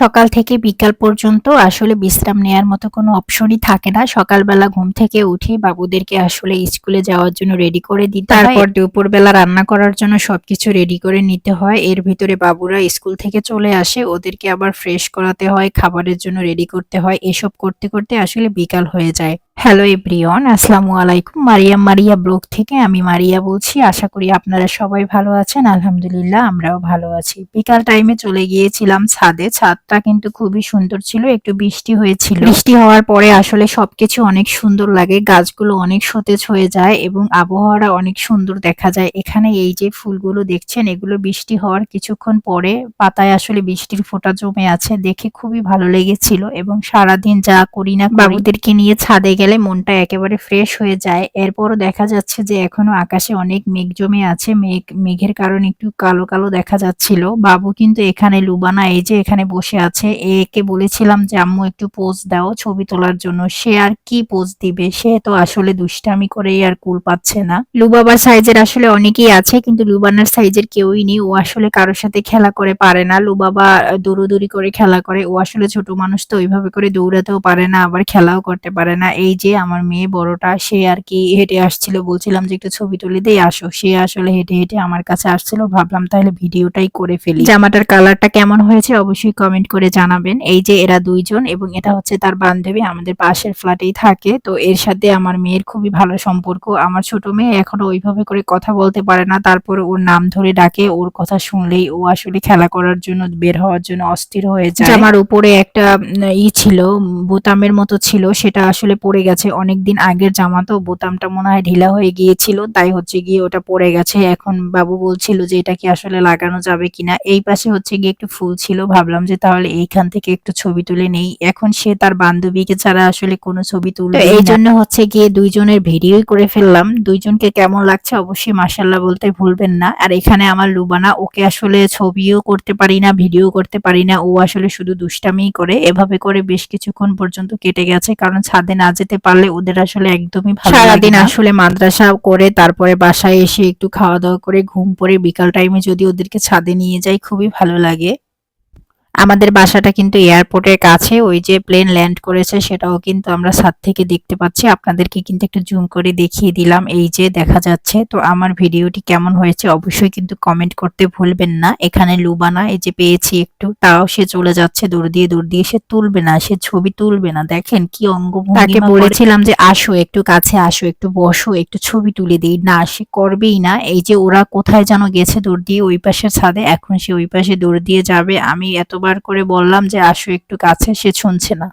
সকাল থেকে বিকাল পর্যন্ত আসলে বিশ্রাম নেয়ার মতো কোনো অপশনই থাকে না। সকালবেলা ঘুম থেকে উঠে বাবুদেরকে আসলে স্কুলে যাওয়ার জন্য রেডি করে দিতে হয়। তারপর দুপুরবেলা রান্না করার জন্য সবকিছু রেডি করে নিতে হয়। এর ভিতরে বাবুরা স্কুল থেকে চলে আসে। ওদেরকে আবার ফ্রেশ করাতে হয় খাবারের জন্য রেডি করতে হয়। এসব করতে করতে আসলে বিকাল হয়ে যায়। হ্যালো এভরিওয়ান আসসালামু আলাইকুম। মারিয়া মারিয়া ব্লগ থেকে আমি মারিয়া বলছি। আশা করি আপনারা সবাই ভালো আছেন। আলহামদুলিল্লাহ আমরাও ভালো আছি। বিকাল টাইমে চলে গিয়েছিলাম ছাদে ছাদটা কিন্তু খুবই সুন্দর ছিল, একটু বৃষ্টি হয়েছিল। বৃষ্টি হওয়ার পরে আসলে সবকিছু অনেক সুন্দর লাগে, গাছগুলো অনেক সতেজ হয়ে যায় এবং আবহাওয়াটা অনেক সুন্দর দেখা যায়। এখানে এই যে ফুলগুলো দেখছেন, এগুলো বৃষ্টি হওয়ার কিছুক্ষণ পরে পাতায় আসলে বৃষ্টির ফোঁটা জমে আছে, দেখে খুবই ভালো লেগেছিল এবং সারাদিন যা করি না বাবুদেরকে নিয়ে ছাদে গেলে মনটা একেবারে ফ্রেশ হয়ে যায়। এরপরও দেখা যাচ্ছে যে এখনও আকাশে অনেক মেঘ জমে আছে, মেঘ, মেঘের কারণে একটু কালো কালো দেখা যাচ্ছিল। বাবু কিন্তু এখানে লুবানা, এই যে এখানে বসে আছে, একে বলেছিলাম যে, আম্মু, একটু পোজ দাও ছবি তোলার জন্য। সে আর কি পোজ দিবে? সে তো আসলে দুষ্টামি করেই আর কুল পাচ্ছে না। লুবাবার সাইজের আসলে অনেকেই আছে, কিন্তু লুবানার সাইজের কেউই নেই। ও আসলে কারোর সাথে খেলা করে পারে না। লুবাবা দৌড়োদৌড়ি করে খেলা করে। ও আসলে ছোট মানুষ, তো ওইভাবে করে দৌড়াতেও পারে না, আবার খেলাও করতে পারে না। এই যে, আমার মেয়ে বড়টা, সে আর কি হেঁটে আসছিল। বলছিলাম যে, একটু ছবি তুলে দিয়ে আসো। সে আসলে হেঁটে হেঁটে আমার কাছে আসছিল। ভাবলাম তাহলে ভিডিওটাই করে ফেলি। জামাটার কালারটা কেমন হয়েছে, অবশ্যই কমেন্ট করে জানাবেন এই যে এরা দুইজন এবং এটা হচ্ছে তার বান্ধবী আমাদের পাশের ফ্ল্যাটেই থাকে। তো এর সাথে আমার মেয়ের খুবই ভালো সম্পর্ক। আমার ছোট মেয়ে এখনও ওইভাবে করে কথা বলতে পারে না। তারপরে ওর নাম ধরে ডাকে ওর কথা শুনলেই ও আসলে খেলা করার জন্য বের হওয়ার জন্য অস্থির হয়ে যায়। জামার উপরে একটা ই ছিল বোতামের মতো ছিল সেটা আসলে পড়ে গেছে অনেকদিন আগের জামা তো বোতামটা মনে হয় ঢিলা হয়ে গিয়েছিল তাই হচ্ছে গিয়ে ওটা পড়ে গেছে। এখন বাবু বলছিল যে এটা কি আসলে লাগানো যাবে কিনা। এই পাশে হচ্ছে গিয়ে একটু ফুল ছিল ভাবলাম যে তাহলে এইখান থেকে একটু ছবি তুলে নেই। এখন সে তার বান্ধবীকে ছাড়া আসলে কোনো ছবি তুলবে এই জন্য হচ্ছে গিয়ে দুইজনের ভিডিওই করে ফেললাম। দুইজনকে কেমন লাগছে অবশ্যই মাসাল্লাহ বলতে ভুলবেন না। আর এখানে আমার লুবানা ওকে আসলে ছবিও করতে পারি না ভিডিও করতে পারি না। ও আসলে শুধু দুষ্টামিই করে। এভাবে করে বেশ কিছুক্ষণ পর্যন্ত কেটে গেছে। কারণ ছাদে না যেতে পারলে ওদের আসলে একদমই ভালো সারাদিন আসলে মাদ্রাসা করে তারপরে বাসায় এসে একটু খাওয়া দাওয়া করে ঘুম পরে বিকাল টাইমে যদি ওদেরকে ছাদে নিয়ে যাই খুবই ভালো লাগে। আমাদের বাসাটা কিন্তু এয়ারপোর্টের কাছে ওই যে প্লেন ল্যান্ড করেছে সেটাও কিন্তু আমরা ছাদ থেকে দেখতে পাচ্ছি। আপনাদেরকে কিন্তু একটু জুম করে দেখিয়ে দিলাম এই যে দেখা যাচ্ছে। তো আমার ভিডিওটি কেমন হয়েছে অবশ্যই কিন্তু কমেন্ট করতে ভুলবেন না। এখানে লুবানা এই যে পেয়েছি একটু তাও সে চলে যাচ্ছে দৌড় দিয়ে দৌড় দিয়ে সে তুলবে না সে ছবি তুলবে না। দেখেন কি অঙ্গ তাকে বলেছিলাম যে আসো একটু কাছে আসো একটু বসো একটু ছবি তুলে দিই। না সে করবেই না। এই যে ওরা কোথায় যেন গেছে দৌড় দিয়ে ওই পাশের ছাদে। এখন সে ওই পাশে দৌড় দিয়ে যাবে। আমি এতবার করে বললাম যে আসো একটু কাছে। সে শুনছে না।